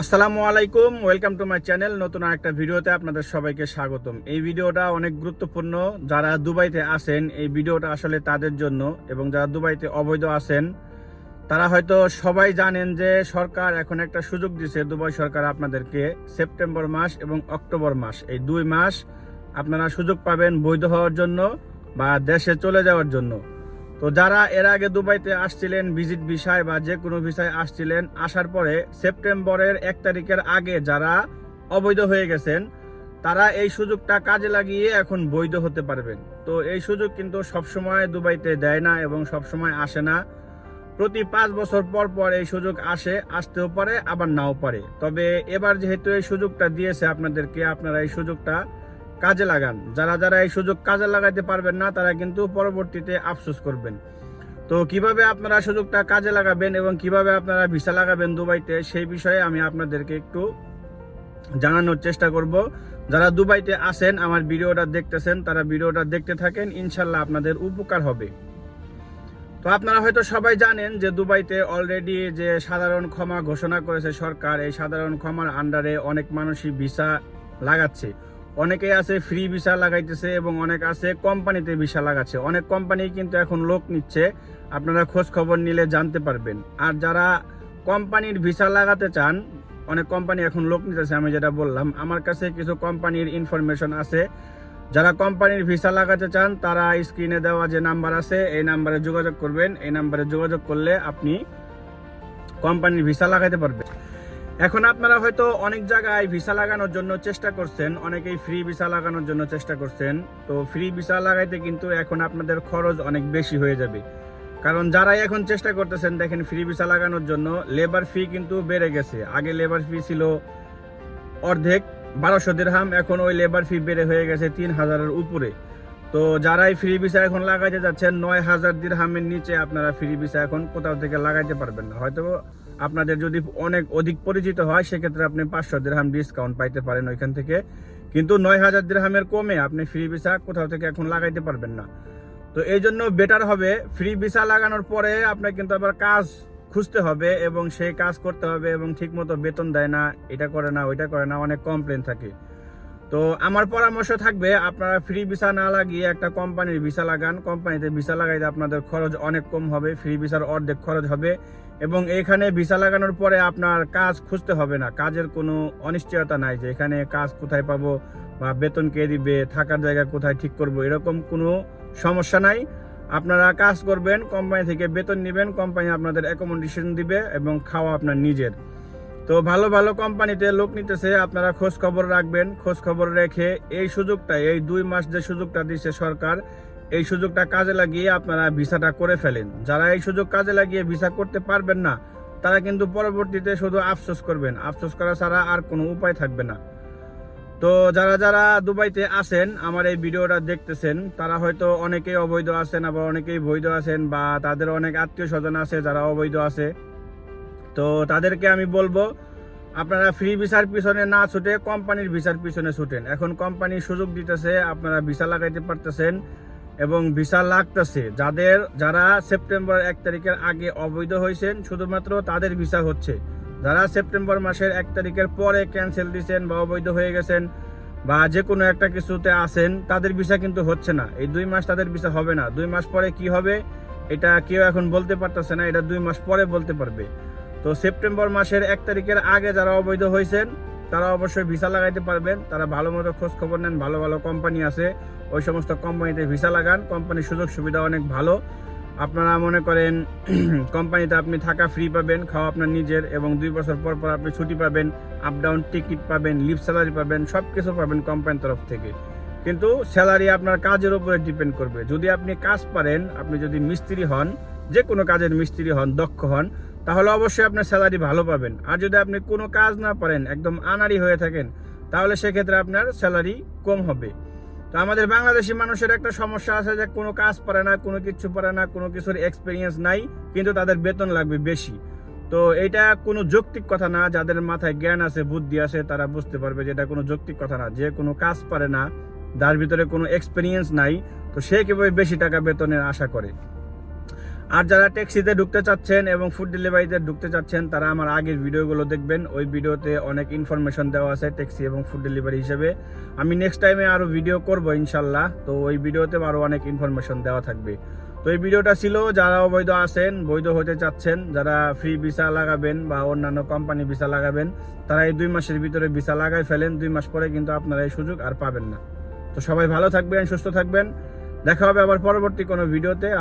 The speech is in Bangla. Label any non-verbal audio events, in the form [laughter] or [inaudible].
আসসালামু আলাইকুম, ওয়েলকাম টু মাই চ্যানেল। নতুন একটা ভিডিওতে আপনাদের সবাইকে স্বাগতম। এই ভিডিওটা অনেক গুরুত্বপূর্ণ। যারা দুবাইতে আছেন, এই ভিডিওটা আসলে তাদের জন্য এবং যারা দুবাইতে অবৈধ আছেন, তারা হয়তো সবাই জানেন যে সরকার এখন একটা সুযোগ দিছে, দুবাই সরকার আপনাদেরকে সেপ্টেম্বর মাস এবং অক্টোবর মাস। এই দুই মাস আপনারা সুযোগ পাবেন বৈধ হওয়ার জন্য বা দেশে চলে যাওয়ার জন্য। তো যারা এর আগে দুবাইতে আসছিলেন, ভিজিট ভিসায় বা যে কোনো ভিসায় আসছিলেন, আসার পরে সেপ্টেম্বরের এক তারিখের আগে যারা অবৈধ হয়ে গেছেন, তারা এই সুযোগটা কাজে লাগিয়ে এখন বৈধ হতে পারবেন। তো এই সুযোগ কিন্তু সবসময় দুবাইতে দেয় না এবং সবসময় আসে না। প্রতি পাঁচ বছর পর পর এই সুযোগ আসে, আসতেও পারে, আবার নাও পারে। তবে এবার যেহেতু এই সুযোগটা দিয়েছে আপনাদেরকে, আপনারা এই সুযোগটা কাজে লাগান। যারা যারা এই সুযোগ কাজে লাগাতে পারবেন না, তারা কিন্তু পরবর্তীতে আফসোস করবেন। তো কীভাবে আপনারা সুযোগটা কাজে লাগাবেন এবং কীভাবে আপনারা ভিসা লাগাবেন দুবাইতে, সেই বিষয়ে আমি আপনাদেরকে একটু জানানোর চেষ্টা করব। যারা দুবাইতে আসেন আমার ভিডিওটা দেখতেছেন, তারা ভিডিওটা দেখতে থাকেন, ইনশাল্লাহ আপনাদের উপকার হবে। তো আপনারা হয়তো সবাই জানেন যে দুবাইতে অলরেডি যে সাধারণ ক্ষমা ঘোষণা করেছে সরকার, এই সাধারণ ক্ষমার আন্ডারে অনেক মানুষই ভিসা লাগাচ্ছে। অনেকেই আছে ফ্রি ভিসা লাগাইতেছে এবং অনেক আছে কোম্পানিতে ভিসা লাগাচ্ছে। অনেক কোম্পানি কিন্তু এখন লোক নিচ্ছে। আপনারা খোঁজ খবর নিলে জানতে পারবেন। আর যারা কোম্পানির ভিসা লাগাতে চান, অনেক কোম্পানি এখন লোক নিতেছে, আমি যেটা বললাম। আমার কাছে কিছু কোম্পানির ইনফরমেশন আছে। যারা কোম্পানির ভিসা লাগাতে চান, তারা স্ক্রিনে দেওয়া যে নাম্বার আছে, এই নাম্বারে যোগাযোগ করবেন। এই নাম্বারে যোগাযোগ করলে আপনি কোম্পানির ভিসা লাগাতে পারবেন। এখন আপনারা হয়তো অনেক জায়গায় ভিসা লাগানোর জন্য চেষ্টা করছেন, অনেকেই ফ্রি ভিসা লাগানোর জন্য চেষ্টা করছেন। তো ফ্রি ভিসা লাগাইতে কিন্তু এখন আপনাদের খরচ অনেক বেশি হয়ে যাবে। কারণ যারাই এখন চেষ্টা করতেছেন, দেখেন ফ্রি ভিসা লাগানোর জন্য লেবার ফি কিন্তু বেড়ে গেছে। আগে লেবার ফি ছিল অর্ধেক, বারোশো দিরহাম এখন ওই লেবার ফি বেড়ে হয়ে গেছে তিন হাজারের উপরে। তো যারাই ফ্রি ভিসা এখন লাগাইতে যাচ্ছেন, নয় হাজার দিরহামের নিচে আপনারা ফ্রি ভিসা এখন কোথাও থেকে লাগাইতে পারবেন না। হয়তো আপনাদের যদি অনেক অধিক পরিচিত হয়, সেক্ষেত্রে আপনি পাঁচশো দিরহাম ডিসকাউন্ট পাইতে পারেন ওইখান থেকে। কিন্তু নয় হাজার দিরহামের কমে আপনি ফ্রি ভিসা কোথাও থেকে এখন লাগাইতে পারবেন না। তো এই জন্য বেটার হবে ফ্রি ভিসা লাগানোর পরে আপনার কিন্তু আবার কাজ খুঁজতে হবে এবং সেই কাজ করতে হবে এবং ঠিকমতো বেতন দেয় না, এটা করে না, ওইটা করে না, অনেক কমপ্লেন থাকে। তো আমার পরামর্শ থাকবে, আপনারা ফ্রি ভিসা না লাগিয়ে একটা কোম্পানির ভিসা লাগান। কোম্পানিতে ভিসা লাগাইতে আপনাদের খরচ অনেক কম হবে ফ্রি ভিসার অর্ধেক খরচ হবে। এবং এখানে ভিসা লাগানোর পরে আপনার কাজ খুঁজতে হবে না, কাজের কোনো অনিশ্চয়তা নাই যে এখানে কাজ কোথায় পাবো বা বেতন কে দিবে, থাকার জায়গা কোথায় ঠিক করব, এরকম কোনো সমস্যা নাই। আপনারা কাজ করবেন কোম্পানি থেকে বেতন নেবেন কোম্পানি আপনাদের অ্যাকোমোডেশন দিবে এবং খাওয়া আপনার নিজের। তো ভালো ভালো কোম্পানিতে লোক নিতেছে, আপনারা খোঁজ খবর রাখবেন, খোঁজ খবর রেখে এই সুযোগটা, এই দুই মাস যে সুযোগটা দিচ্ছে সরকার, এই সুযোগটা কাজে লাগিয়ে আপনারা ভিসাটা করে ফেলেন। যারা এই সুযোগ কাজে লাগিয়ে ভিসা করতে পারবেন না, তারা কিন্তু পরবর্তীতে শুধু আফসোস করবেন। আফসোস করা ছাড়া আর কোনো উপায় থাকবে না। তো যারা যারা দুবাইতে আছেন, আমার এই ভিডিওটা দেখতেছেন, তারা হয়তো অনেকেই অবৈধ আছেন আবার অনেকেই বৈধ আছেন, বা তাদের অনেক আত্মীয় স্বজন আছে যারা অবৈধ আছে। তো তাদেরকে আমি বলব, আপনারা ফ্রি ভিসার পিছনে না ছুটে কোম্পানির ভিসার পিছনে ছুটেন। এখন কোম্পানি সুযোগ দিতেছে, আপনারা ভিসা লাগাইতে পারতেছেন এবং ভিসা লাগতেছে। যাদের, যারা সেপ্টেম্বর এক তারিখের আগে অবৈধ হয়েছেন শুধুমাত্র তাদের ভিসা হচ্ছে। যারা সেপ্টেম্বর মাসের এক তারিখের পরে ক্যান্সেল দিয়েছেন বা অবৈধ হয়ে গেছেন বা যে কোনো একটা কিছুতে আসেন তাদের ভিসা কিন্তু হচ্ছে না। এই দুই মাস তাদের ভিসা হবে না। দুই মাস পরে কি হবে, এটা কেউ এখন বলতে পারতেছে না, এটা দুই মাস পরে বলতে পারবে। তো সেপ্টেম্বর মাসের এক তারিখের আগে যারা অবৈধ হয়েছেন, তারা অবশ্যই ভিসা লাগাইতে পারবেন। তারা ভালো মতো খোঁজ খবর নেন, ভালো ভালো কোম্পানি আছে। ওই সমস্ত কোম্পানিতে ভিসা লাগান। কোম্পানির সুযোগ সুবিধা অনেক ভালো। আপনারা মনে করেন, [clears throat] কোম্পানিতে আপনি থাকা ফ্রি পাবেন, খাওয়া আপনার নিজের এবং দুই বছর পর পর আপনি ছুটি পাবেন আপ ডাউন টিকিট পাবেন লিভ স্যালারি পাবেন সব কিছু পাবেন কোম্পানির তরফ থেকে। কিন্তু স্যালারি আপনার কাজের উপরে ডিপেন্ড করবে। যদি আপনি কাজ পারেন, আপনি যদি মিস্ত্রি হন যে কোনো কাজের মিস্ত্রি হন, দক্ষ হন, তাহলে অবশ্যই আপনার স্যালারি ভালো পাবেন। আর যদি আপনি কোনো কাজ না পারেন, একদম আনারি হয়ে থাকেন, তাহলে সেক্ষেত্রে আপনার স্যালারি কম হবে। তো আমাদের বাংলাদেশি মানুষের একটা সমস্যা আছে যে কোনো কাজ পারে না, কোনো কিছু পারে না, কোনো কিছুর এক্সপিরিয়েন্স নাই, কিন্তু তাদের বেতন লাগবে বেশি। তো এটা কোনো যৌক্তিক কথা না, যাদের মাথায় জ্ঞান আছে, বুদ্ধি আছে, তারা বুঝতে পারবে যে এটা কোনো যৌক্তিক কথা না। যে কোনো কাজ পারে না যার ভিতরে কোনো এক্সপিরিয়েন্স নাই, তো সে কীভাবে বেশি টাকা বেতনের আশা করে? আর যারা ট্যাক্সিতে ঢুকতে চাচ্ছেন এবং ফুড ডেলিভারিতে ঢুকতে চাচ্ছেন, তারা আমার আগের ভিডিওগুলো দেখবেন। ওই ভিডিওতে অনেক ইনফরমেশন দেওয়া আছে ট্যাক্সি এবং ফুড ডেলিভারি হিসেবে। আমি নেক্সট টাইমে আরও ভিডিও করব ইনশাল্লাহ। তো ওই ভিডিওতে আরও অনেক ইনফরমেশন দেওয়া থাকবে। তো এই ভিডিওটা ছিল, যারা অবৈধ আছেন, বৈধ হতে চাচ্ছেন, যারা ফ্রি ভিসা লাগাবেন বা অন্যান্য কোম্পানি ভিসা লাগাবেন, তারা এই দুই মাসের ভিতরে ভিসা লাগাই ফেলেন। দুই মাস পরে কিন্তু আপনারা এই সুযোগ আর পাবেন না। তো সবাই ভালো থাকবেন, সুস্থ থাকবেন। দেখা হবে আবার পরবর্তী কোনো ভিডিওতে।